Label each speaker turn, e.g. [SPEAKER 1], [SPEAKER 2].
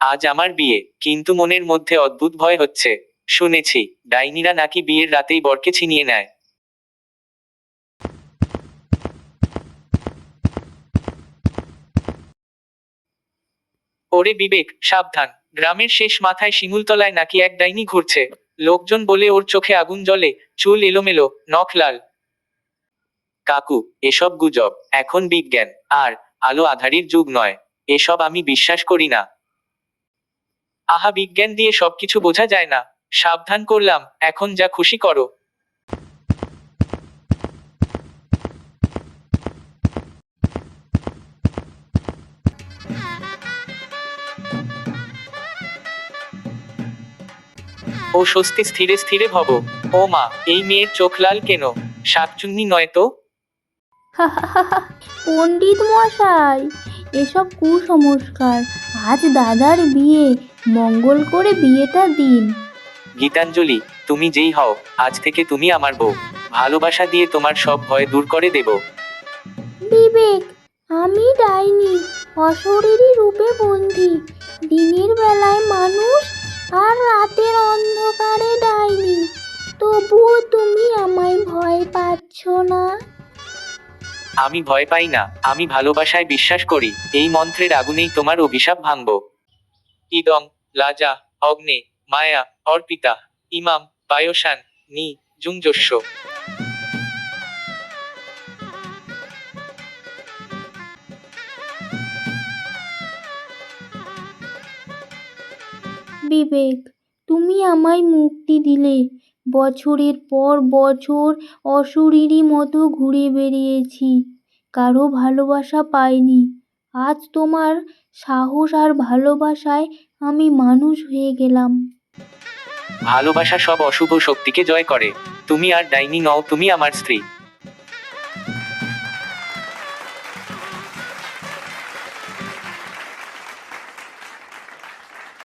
[SPEAKER 1] আজ আমার বিয়ে, কিন্তু মনের মধ্যে অদ্ভুত ভয় হচ্ছে। শুনেছি, ডাইনিরা নাকি বিয়ের রাতেই বরকে ছিনিয়ে নেয়। ওরে বিবেক, সাবধান। গ্রামের শেষ মাথায় শিমুলতলায় নাকি এক ডাইনি ঘুরছে। লোকজন বলে ওর চোখে আগুন জ্বলে, চুল এলোমেলো, নখ লাল। কাকু, এসব গুজব, এখন বিজ্ঞান। আর আলো আধারির যুগ নয়, এসব আমি বিশ্বাস করি না। আহা, বিজ্ঞান দিয়ে সবকিছু বোঝা যায় না। সাবধান করলাম, এখন যা খুশি করো। ও স্বস্তি স্থিরে স্থিরে ভব। ও মা, এই মেয়ের চোখ লাল কেন? শাকচুন্নি নয় তো?
[SPEAKER 2] পণ্ডিত মশাই এসব কুসংস্কার। আজ দাদার বিয়ে। মঙ্গল করে বিয়েটা দিন।
[SPEAKER 1] গীতাঞ্জলি তুমি যেই হও আজ থেকে তুমি আমার বউ। ভালোবাসা দিয়ে তোমার সব ভয় দূর করে দেব।
[SPEAKER 2] বিবেক আমি ডাইনি অশরীরী রূপে বন্দি। দিনের বেলায় মানুষ আর রাতের অন্ধকারে ডাইনি। তবুও তুমি আমায় ভয় পাচ্ছ না।
[SPEAKER 1] আমি ভয় পাই না, আমি ভালোবাসায় বিশ্বাস করি, এই মন্ত্রের আগুনেই তোমার অভিশাপ ভাঙব। ইদং লাজা, অগ্নে, মায়া, অর্পিতা, ইমাম পায়সান নি জুঞ্জস্য
[SPEAKER 2] বিবেক, তুমি আমায় মুক্তি দিলে বছরের পর বছর অশরীরী মতো ঘুরে বেড়িয়েছি। কারও ভালোবাসা পাইনি। আজ তোমার সাহস আর ভালোবাসায় আমি মানুষ হয়ে গেলাম।
[SPEAKER 1] ভালোবাসা সব অশুভ শক্তিকে জয় করে। তুমি আর ডাইনিং নও, তুমি আমার স্ত্রী।